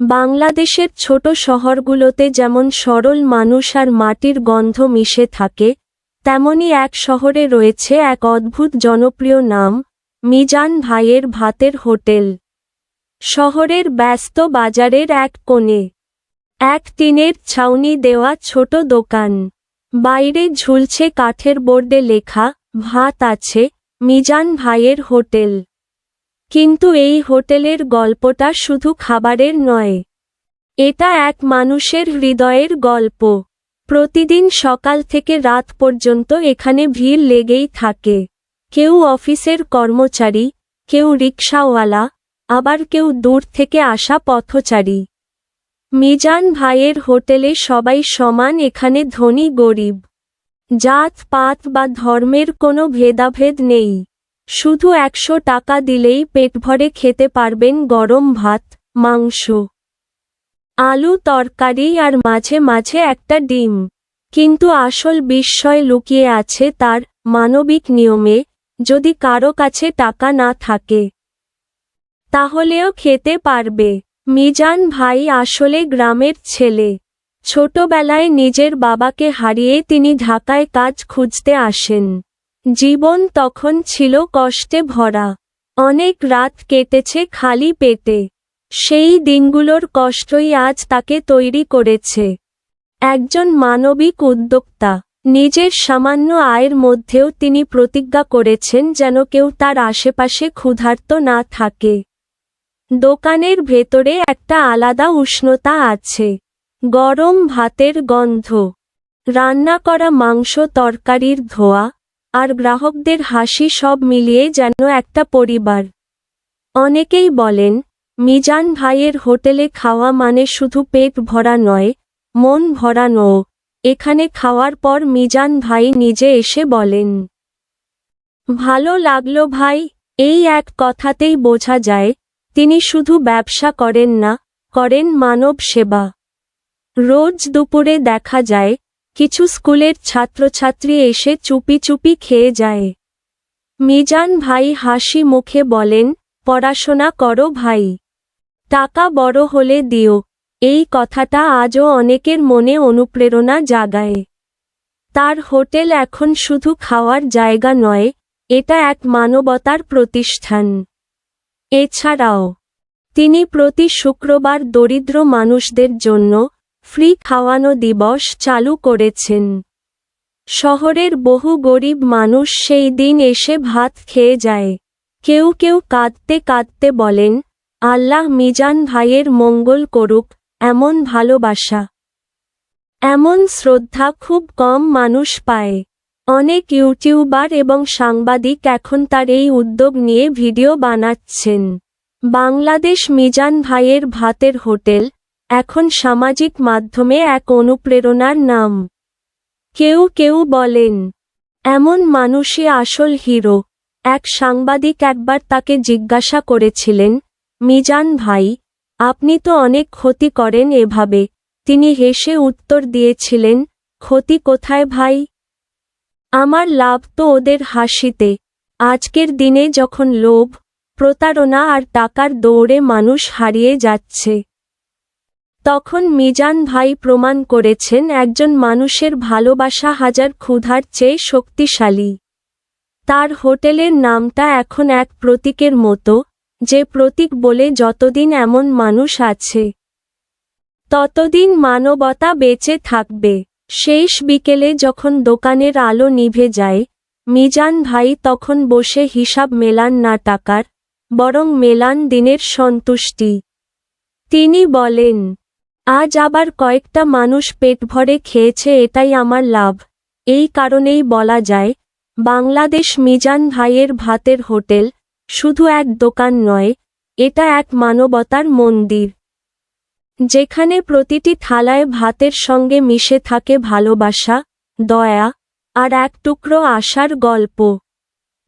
বাংলাদেশের ছোট শহরগুলোতে যেমন সরল মানুষ আর মাটির গন্ধ মিশে থাকে, তেমনি এক শহরে রয়েছে এক অদ্ভুত জনপ্রিয় নাম, মিজান ভাইয়ের ভাতের হোটেল। শহরের ব্যস্ত বাজারের এক কোণে। এক টিনের ছাউনি দেওয়া ছোট দোকান। বাইরে ঝুলছে কাঠের বোর্ডে লেখা, ভাত আছে, মিজান ভাইয়ের হোটেল। কিন্তু এই হোটেলের গল্পটা শুধু খাবারের নয়। এটা এক মানুষের হৃদয়ের গল্প। প্রতিদিন সকাল থেকে রাত পর্যন্ত এখানে ভিড় লেগেই থাকে। কেউ অফিসের কর্মচারী, কেউ রিক্সাওয়ালা আবার কেউ দূর থেকে আসা পথচারী। মিজান ভাইয়ের হোটেলে সবাই সমান এখানে ধনী গরিব। জাত পাত বা ধর্মের কোনো ভেদাভেদ নেই। শুধু একশো টাকা দিলেই পেট ভরে খেতে পারবেন গরম ভাত, মাংস। আলু, তরকারি আর মাঝে মাঝে একটা ডিম। কিন্তু আসল বিস্ময় লুকিয়ে আছে তার মানবিক নিয়মে, যদি কারও কাছে টাকা না থাকে। তাহলেও খেতে পারবে। মিজান ভাই আসলে গ্রামের ছেলে। ছোটবেলায় নিজের বাবাকে হারিয়ে তিনি ঢাকায় কাজ খুঁজতে আসেন। জীবন তখন ছিল কষ্টে ভরা। অনেক রাত কেটেছে খালি পেটে। সেই দিনগুলোর কষ্টই আজ তাকে তৈরি করেছে। একজন মানবিক উদ্যোক্তা, নিজের সামান্য আয়ের মধ্যেও তিনি প্রতিজ্ঞা করেছেন যেন কেউ তার আশেপাশে ক্ষুধার্ত না থাকে। দোকানের ভেতরে একটা আলাদা উষ্ণতা আছে। গরম ভাতের গন্ধ। রান্না করা মাংস তরকারির ধোয়া। আর গ্রাহকদের হাসি সব মিলিয়ে যেন একটা পরিবার। অনেকেই বলেন, মিজান ভাইয়ের হোটেলে খাওয়া মানে শুধু পেট ভরা নয়, মন ভরা ভরানো। এখানে খাওয়ার পর মিজান ভাই নিজে এসে বলেন, ভালো লাগল ভাই, এই এক কথাতেই বোঝা যায়, তিনি শুধু ব্যবসা করেন না, করেন মানব সেবা। রোজ দুপুরে দেখা যায় কিছু স্কুলের ছাত্রছাত্রী এসে চুপি চুপি খেয়ে যায়। মিজান ভাই হাসি মুখে বলেন, পড়াশোনা করো ভাই। টাকা বড় হলে দিও। এই কথাটা আজও অনেকের মনে অনুপ্রেরণা জাগায়। তার হোটেল এখন শুধু খাওয়ার জায়গা নয়, এটা এক মানবতার প্রতিষ্ঠান। এছাড়াও, তিনি প্রতি শুক্রবার দরিদ্র মানুষদের জন্য ফ্রি খাওয়ানো দিবস চালু করেছেন। শহরের বহু গরিব মানুষ সেই দিন এসে ভাত খেয়ে যায়। কেউ কেউ কাঁদতে কাঁদতে বলেন, আল্লাহ মিজান ভাইয়ের মঙ্গল করুক, এমন ভালোবাসা। এমন শ্রদ্ধা খুব কম মানুষ পায়। অনেক ইউটিউবার এবং সাংবাদিক এখন তার এই উদ্যোগ নিয়ে ভিডিও বানাচ্ছেন। বাংলাদেশ মিজান ভাইয়ের ভাতের হোটেল এখন সামাজিক মাধ্যমে এক অনুপ্রেরণার নাম। কেউ কেউ বলেন, এমন মানুষই আসল হিরো। এক সাংবাদিক একবার তাকে জিজ্ঞাসা করেছিলেন, মিজান ভাই, আপনি তো অনেক ক্ষতি করেন এভাবে। তিনি হেসে উত্তর দিয়েছিলেন, ক্ষতি কোথায় ভাই? আমার লাভ তো ওদের হাসিতে। আজকের দিনে যখন লোভ, প্রতারণা আর টাকার দৌড়ে মানুষ হারিয়ে যাচ্ছে। তখন মিজান ভাই প্রমাণ করেছেন একজন মানুষের ভালোবাসা হাজার ক্ষুধার চেয়ে শক্তিশালী। তার হোটেলের নামটা এখন এক প্রতীকের মতো, যে প্রতীক বলে যতদিন এমন মানুষ আছে, ততদিন মানবতা বেঁচে থাকবে। শেষ বিকেলে যখন দোকানের আলো নিভে যায়, মিজান ভাই তখন বসে হিসাব মেলান না টাকার, বরং মেলান দিনের সন্তুষ্টি। তিনি বলেন আজ আবার কয়েকটা মানুষ পেট ভরে খেয়েছে এটাই আমার লাভ। এই কারণেই বলা যায়, বাংলাদেশ মিজান ভাইয়ের ভাতের হোটেল শুধু এক দোকান নয়, এটা এক মানবতার মন্দির। যেখানে প্রতিটি থালায় ভাতের সঙ্গে মিশে থাকে ভালোবাসা, দয়া, আর এক টুকরো আশার গল্প।